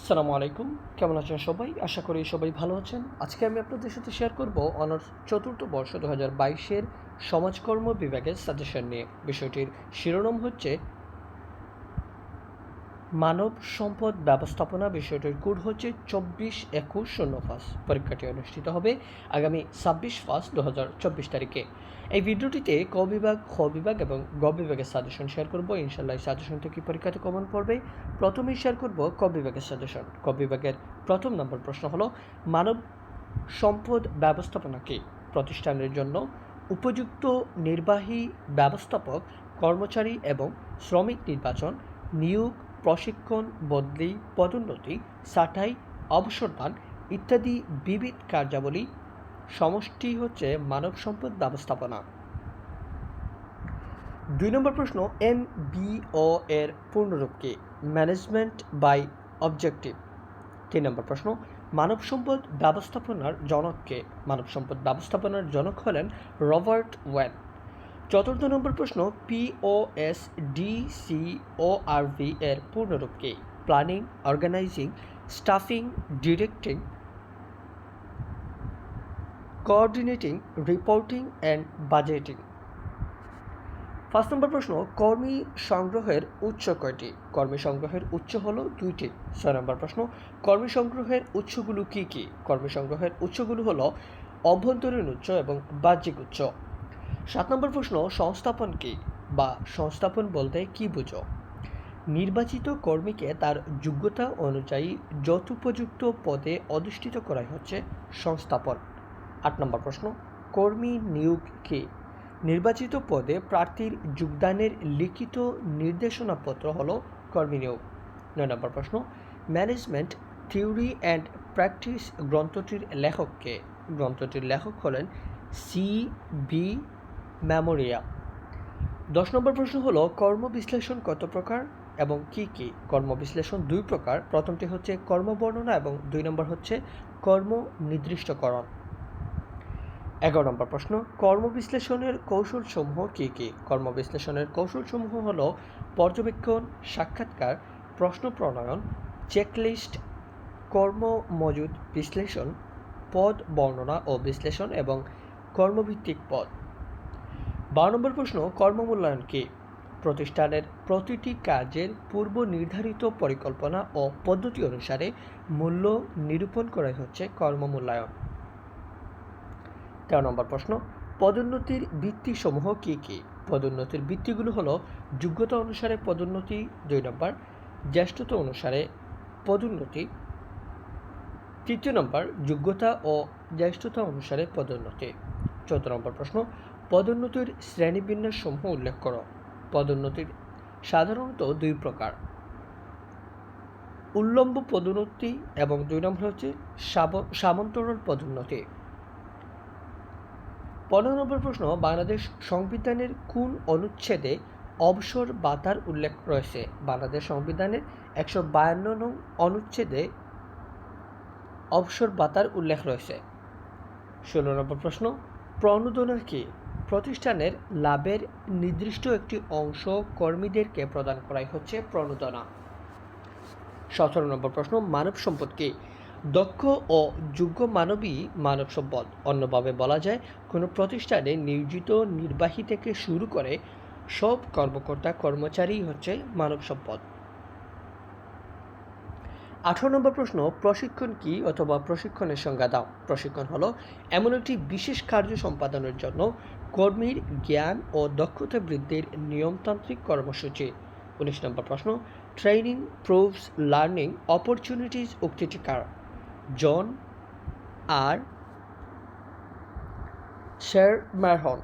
আসসালামু আলাইকুম। কেমন আছেন সবাই? আশা করি সবাই ভালো আছেন। আজকে আমি আপনাদের সাথে শেয়ার করব অনার্স চতুর্থ বর্ষ দু হাজার বাইশের সমাজকর্ম বিভাগের সাজেশন নিয়ে। বিষয়টির শিরোনাম হচ্ছে মানব সম্পদ ব্যবস্থাপনা বিষয়টির কোড হচ্ছে চব্বিশ একুশ শূন্য পাঁচ পরীক্ষাটি অনুষ্ঠিত হবে আগামী ছাব্বিশ পাঁচ দু হাজার চব্বিশ তারিখে। এই ভিডিওটিতে ক বিভাগ, খ বিভাগ এবং গ বিভাগের সাজেশন শেয়ার করব। ইনশাল্লাহ এই সাজেশন থেকে পরীক্ষাতে কমন পড়বে। প্রথমেই শেয়ার করব ক বিভাগের সাজেশন ক বিভাগের প্রথম নম্বর প্রশ্ন হলো, মানব সম্পদ ব্যবস্থাপনা কি? প্রতিষ্ঠানের জন্য উপযুক্ত নির্বাহী ব্যবস্থাপক, কর্মচারী এবং শ্রমিক নির্বাচন, নিয়োগ প্রশিক্ষণ, বদলি, পদোন্নতি, ছাঁটাই অবসরদান ইত্যাদি বিবিধ কার্যাবলী। সমষ্টি হচ্ছে মানব সম্পদ ব্যবস্থাপনা। দুই নম্বর প্রশ্ন এম বিও এর পূর্ণরূপ কি? ম্যানেজমেন্ট বাই অবজেক্টিভ তিন নম্বর প্রশ্ন, মানব সম্পদ ব্যবস্থাপনার জনককে মানব সম্পদ ব্যবস্থাপনার জনক হলেন রবার্ট ওয়েন। চতুর্থ নম্বর প্রশ্ন পিওএস ডিসিওআরভি এর পূর্ণরূপ কি planning organising staffing directing coordinating reporting and budgeting first number প্রশ্ন, কর্মী সংগ্রহের উৎস কয়টি? কর্মী সংগ্রহের উৎস হল দুইটি। ছয় নম্বর প্রশ্ন, কর্মী সংগ্রহের উৎসগুলো কি কি? কর্মী সংগ্রহের উৎসগুলো হলো অভ্যন্তরীণ উৎস এবং বাহ্যিক উৎস। সাত নম্বর প্রশ্ন, সংস্থাপন কি? বা সংস্থাপন বলতে কি বুঝো? নির্বাচিত কর্মীকে তার যোগ্যতা অনুযায়ী যথোপযুক্ত পদে অধিষ্ঠিত করাই হচ্ছে সংস্থাপন। আট নম্বর প্রশ্ন, কর্মী নিয়োগ কি? নির্বাচিত পদে প্রার্থীর যোগদানের লিখিত নির্দেশনাপত্র হল কর্মী নিয়োগ। নয় নম্বর প্রশ্ন, ম্যানেজমেন্ট থিওরি অ্যান্ড প্র্যাকটিস গ্রন্থটির লেখককে গ্রন্থটির লেখক হলেন সি বি মেমোরিয়া দশ নম্বর প্রশ্ন হলো কর্ম বিশ্লেষণ কত প্রকার এবং কি কি? কর্ম বিশ্লেষণ দুই প্রকার। প্রথমটি হচ্ছে কর্ম বর্ণনা এবং দুই নম্বর হচ্ছে কর্ম নির্দিষ্টকরণ এগারো নম্বর প্রশ্ন কর্ম বিশ্লেষণের কৌশলসমূহ কী কী? কর্ম বিশ্লেষণের কৌশলসমূহ হল পর্যবেক্ষণ, সাক্ষাৎকার, প্রশ্ন প্রণয়ন, চেকলিস্ট কর্ম মজুদ বিশ্লেষণ, পদ বর্ণনা ও বিশ্লেষণ এবং কর্মভিত্তিক পদ। বারো নম্বর প্রশ্ন, কর্মমূল্যায়ন কী? প্রতিষ্ঠানের প্রতিটি কাজের পূর্ব নির্ধারিত পরিকল্পনা ও পদ্ধতি অনুসারে মূল্য নিরূপণ করাই হচ্ছে কর্মমূল্যায়ন। তেরো নম্বর প্রশ্ন, পদোন্নতির ভিত্তিসমূহ কী কী? পদোন্নতির ভিত্তিগুলো হলো যোগ্যতা অনুসারে পদোন্নতি, দুই নম্বর, জ্যেষ্ঠতা অনুসারে পদোন্নতি, তৃতীয় নম্বর, যোগ্যতা ও জ্যেষ্ঠতা অনুসারে পদোন্নতি। চৌদ্দ নম্বর প্রশ্ন পদোন্নতির শ্রেণীবিন্যাস সমূহ উল্লেখ করো। পদোন্নতির সাধারণত দুই প্রকার। উল্লম্ব পদোন্নতি এবং দুই নম্বর হচ্ছে সামন্তরণ পদোন্নতি। পনেরো নম্বর প্রশ্ন, বাংলাদেশ সংবিধানের কোন অনুচ্ছেদে অবসর বাতার উল্লেখ রয়েছে? বাংলাদেশ সংবিধানের একশো বায়ান্ন নং অনুচ্ছেদে অবসর বাতার উল্লেখ রয়েছে। ষোলো নম্বর প্রশ্ন, প্রণোদনা কি? প্রতিষ্ঠানের লাভের নির্দিষ্ট একটি অংশ কর্মীদেরকে প্রদান করাই হচ্ছে প্রণোদনা। সতেরো নম্বর প্রশ্ন, মানব সম্পদ কি? দক্ষ ও যোগ্য মানবী মানব সম্পদ। অন্যভাবে বলা যায়, কোনো প্রতিষ্ঠানে নিয়োজিত নির্বাহী থেকে শুরু করে সব কর্মকর্তা, কর্মচারী হচ্ছে মানব সম্পদ। আঠারো নম্বর প্রশ্ন, প্রশিক্ষণ কি অথবা প্রশিক্ষণের সংজ্ঞা দাও? প্রশিক্ষণ হলো এমন একটি বিশেষ কার্য সম্পাদনের জন্য কর্মীর জ্ঞান ও দক্ষতা বৃদ্ধির নিয়মতান্ত্রিক কর্মসূচি। উনিশ নম্বর প্রশ্ন ট্রেনিং প্রুভস লার্নিং অপরচুনিটিস উক্তিটি কার? জন আর শের ম্যারহন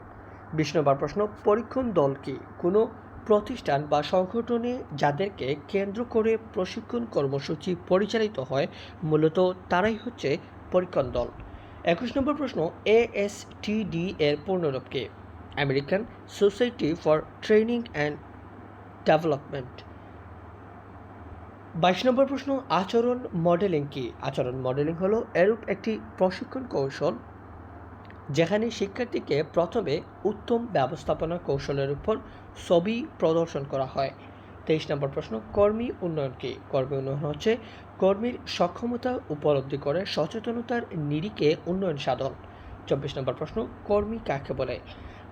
বিশ নম্বর প্রশ্ন, পরীক্ষণ দল কি? কোনো প্রতিষ্ঠান বা সংগঠনে যাদেরকে কেন্দ্র করে প্রশিক্ষণ কর্মসূচি পরিচালিত হয়, মূলত তারাই হচ্ছে পরীক্ষণ দল। একুশ নম্বর প্রশ্ন এএসটিডি এর পূর্ণরূপ কে American society for training and development বাইশ নম্বর প্রশ্ন, আচরণ মডেলিং কি? আচরণ মডেলিং হলো এরূপ একটি প্রশিক্ষণ কৌশল যেখানে শিক্ষার্থীকে প্রথমে উত্তম ব্যবস্থাপনা কৌশলের উপর ছবি প্রদর্শন করা হয়। তেইশ নম্বর প্রশ্ন, কর্মী উন্নয়ন কি? কর্মী উন্নয়ন হচ্ছে কর্মীর সক্ষমতা উপলব্ধি করে সচেতনতার নিরিখে উন্নয়ন সাধন। চব্বিশ নম্বর প্রশ্ন, কর্মী কাকে বলে?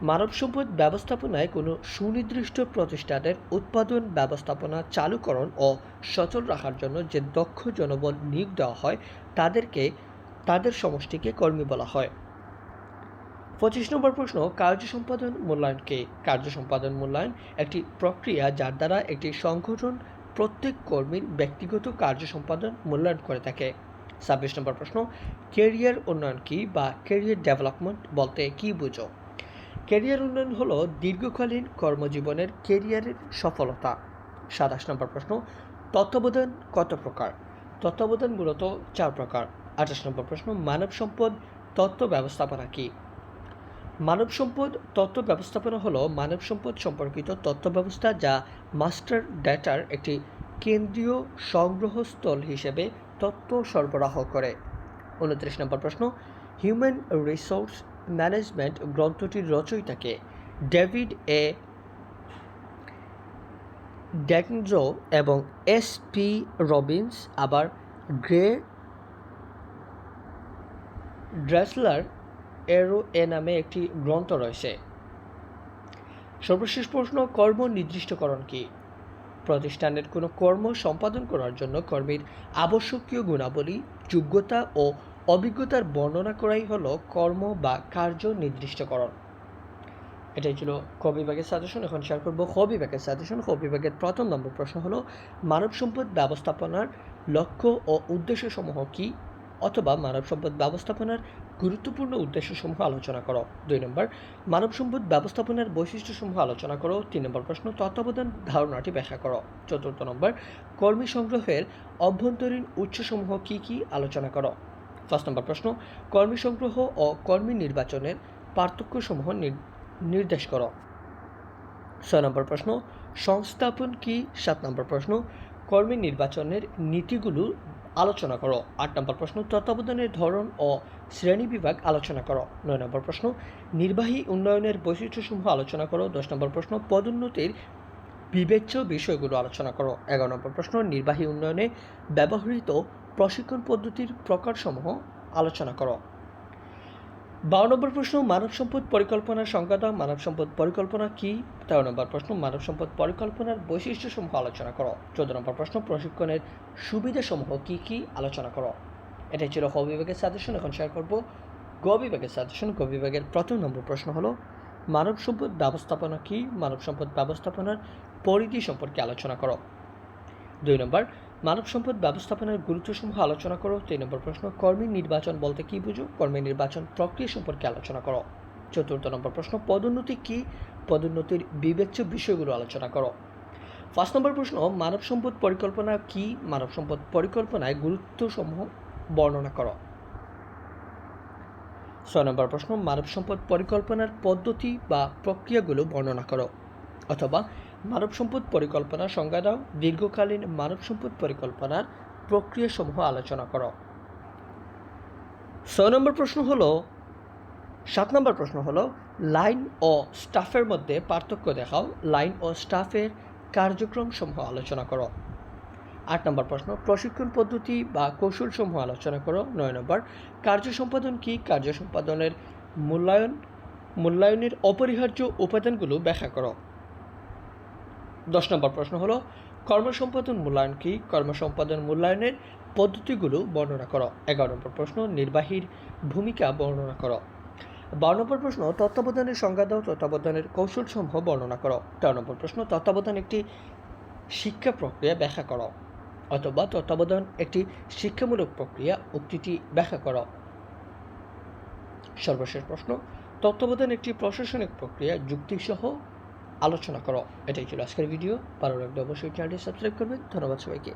মানব সম্পদ ব্যবস্থাপনায় কোনো সুনির্দিষ্ট প্রতিষ্ঠানের উৎপাদন, ব্যবস্থাপনা, চালুকরণ ও সচল রাখার জন্য যে দক্ষ জনবল নিয়োগ দেওয়া হয়, তাদেরকে, তাদের সমষ্টিকে কর্মী বলা হয়। পঁচিশ নম্বর প্রশ্ন, কার্য সম্পাদন মূল্যায়ন কে? কার্য সম্পাদন মূল্যায়ন একটি প্রক্রিয়া যার দ্বারা একটি সংগঠন প্রত্যেক কর্মীর ব্যক্তিগত কার্য সম্পাদন মূল্যায়ন করে থাকে। ছাব্বিশ নম্বর প্রশ্ন, কেরিয়ার উন্নয়ন কি বা কেরিয়ার ডেভেলপমেন্ট বলতে কি বুঝো? কেরিয়ার উন্নয়ন হলো দীর্ঘকালীন কর্মজীবনের কেরিয়ারের সফলতা। সাতাশ নম্বর প্রশ্ন, তত্ত্বাবধান কত প্রকার? তত্ত্বাবধান মূলত চার প্রকার। আঠাশ নম্বর প্রশ্ন, মানব সম্পদ তত্ত্ব ব্যবস্থাপনা কী? মানব সম্পদ তত্ত্ব ব্যবস্থাপনা হলো মানব সম্পদ সম্পর্কিত তথ্য ব্যবস্থা যা মাস্টার ডেটার একটি কেন্দ্রীয় সংগ্রহস্থল হিসেবে তথ্য সরবরাহ করে। উনত্রিশ নম্বর প্রশ্ন হিউম্যান রিসোর্স ম্যানেজমেন্ট গ্রন্থটির রচয়িতাকে ডেভিড এ ড্যাকনজো এবং এস পি রবিন্স, আবার গ্রে ড্রেসলার এরো এ নামে একটি গ্রন্থ রয়েছে। সর্বশেষ প্রশ্ন, কর্ম নির্দিষ্টকরণ কি? প্রতিষ্ঠানের কোনো কর্ম সম্পাদন করার জন্য কর্মীর আবশ্যকীয় গুণাবলী, যোগ্যতা ও অভিজ্ঞতার বর্ণনা করাই হলো কর্ম বা কার্য নির্দিষ্টকরণ। এটাই ছিল ক বিভাগের সাজেশন এখন শেয়ার করব খ বিভাগের সাজেশন খ বিভাগের প্রথম নম্বর প্রশ্ন হলো, মানব সম্পদ ব্যবস্থাপনার লক্ষ্য ও উদ্দেশ্যসমূহ কী? অথবা মানব সম্পদ ব্যবস্থাপনার গুরুত্বপূর্ণ উদ্দেশ্যসমূহ আলোচনা করো। দুই নম্বর, মানব সম্পদ ব্যবস্থাপনার বৈশিষ্ট্যসমূহ আলোচনা করো। তিন নম্বর প্রশ্ন, তত্ত্বাবধান ধারণাটি ব্যাখ্যা করো। চতুর্থ নম্বর, কর্মী সংগ্রহের অভ্যন্তরীণ উৎসসমূহ কী কী আলোচনা করো? ফার্স্ট নম্বর প্রশ্ন, কর্মী সংগ্রহ ও কর্মী নির্বাচনের পার্থক্যসমূহ নির্দেশ করো। ছয় নম্বর প্রশ্ন, সংস্থাপন কি? সাত নম্বর প্রশ্ন, কর্মী নির্বাচনের নীতিগুলো আলোচনা করো। আট নম্বর প্রশ্ন, তত্ত্বাবধানের ধরন ও শ্রেণি বিভাগ আলোচনা করো। নয় নম্বর প্রশ্ন, নির্বাহী উন্নয়নের বৈশিষ্ট্যসমূহ আলোচনা করো। দশ নম্বর প্রশ্ন, পদোন্নতির বিবেচ্য বিষয়গুলো আলোচনা করো। এগারো নম্বর প্রশ্ন, নির্বাহী উন্নয়নে ব্যবহৃত প্রশিক্ষণ পদ্ধতির প্রকারসমূহ আলোচনা করো। বারো নম্বর প্রশ্ন, মানব সম্পদ পরিকল্পনার সংজ্ঞা মানব সম্পদ পরিকল্পনা কি? তেরো নম্বর প্রশ্ন, মানব সম্পদ পরিকল্পনার বৈশিষ্ট্যসমূহ আলোচনা করো। চোদ্দ নম্বর প্রশ্ন, প্রশিক্ষণের সুবিধাসমূহ কি কি? আলোচনা করো। এটাই ছিল হ বিভাগের সাজেশন এখন শেয়ার করব গ বিভাগের সাজেশন গ বিভাগের প্রথম নম্বর প্রশ্ন হলো, মানব সম্পদ ব্যবস্থাপনা কি? মানব সম্পদ ব্যবস্থাপনার পরিধি সম্পর্কে আলোচনা করো। দুই নম্বর মানব সম্পদ ব্যবস্থাপনার গুরুত্বসমূহ আলোচনা করো। তিন নম্বর প্রশ্ন, কর্মী নির্বাচন বলতে কী বুঝো? কর্মী নির্বাচন প্রক্রিয়া সম্পর্কে আলোচনা করো। চতুর্থ নম্বর প্রশ্ন, পদোন্নতি কী? পদোন্নতির বিবেচ্য বিষয়গুলো আলোচনা করো। ফার্স্ট নম্বর প্রশ্ন, মানব সম্পদ পরিকল্পনা কি? মানব সম্পদ পরিকল্পনায় গুরুত্বসমূহ বর্ণনা করো। ছয় নম্বর প্রশ্ন, মানব সম্পদ পরিকল্পনার পদ্ধতি বা প্রক্রিয়াগুলো বর্ণনা করো। অথবা মানব সম্পদ পরিকল্পনা সংজ্ঞা দাও। দীর্ঘকালীন মানব সম্পদ পরিকল্পনার প্রক্রিয়াসমূহ আলোচনা করো। ছয় নম্বর প্রশ্ন হলো, সাত নম্বর প্রশ্ন হলো, লাইন ও স্টাফের মধ্যে পার্থক্য দেখাও। লাইন ও স্টাফের কার্যক্রম সমূহ আলোচনা করো। আট নম্বর প্রশ্ন, প্রশিক্ষণ পদ্ধতি বা কৌশলসমূহ আলোচনা করো। নয় নম্বর, কার্য সম্পাদন কী? কার্য সম্পাদনের মূল্যায়ন, মূল্যায়নের অপরিহার্য উপাদানগুলো ব্যাখ্যা করো। দশ নম্বর প্রশ্ন হলো, কর্মসম্পাদন মূল্যায়ন কী? কর্মসম্পাদন মূল্যায়নের পদ্ধতিগুলো বর্ণনা করো। এগারো নম্বর প্রশ্ন, নির্বাহীর ভূমিকা বর্ণনা করো। বারো নম্বর প্রশ্ন, তত্ত্বাবধানের সংজ্ঞা দাও, তত্ত্বাবধানের কৌশলসমূহ বর্ণনা করো। তেরো নম্বর প্রশ্ন, তত্ত্বাবধান একটি শিক্ষা প্রক্রিয়া ব্যাখ্যা করো, অথবা তত্ত্বাবধান একটি শিক্ষামূলক প্রক্রিয়া উক্তিটি ব্যাখ্যা করো। সর্বশেষ প্রশ্ন, তত্ত্বাবধান একটি প্রশাসনিক প্রক্রিয়া, যুক্তিসহ আলোচনা করো। এটাই ছিল আজকের ভিডিও ভালো লাগলে অবশ্যই চ্যানেলটি সাবস্ক্রাইব করবেন ধন্যবাদ সবাইকে।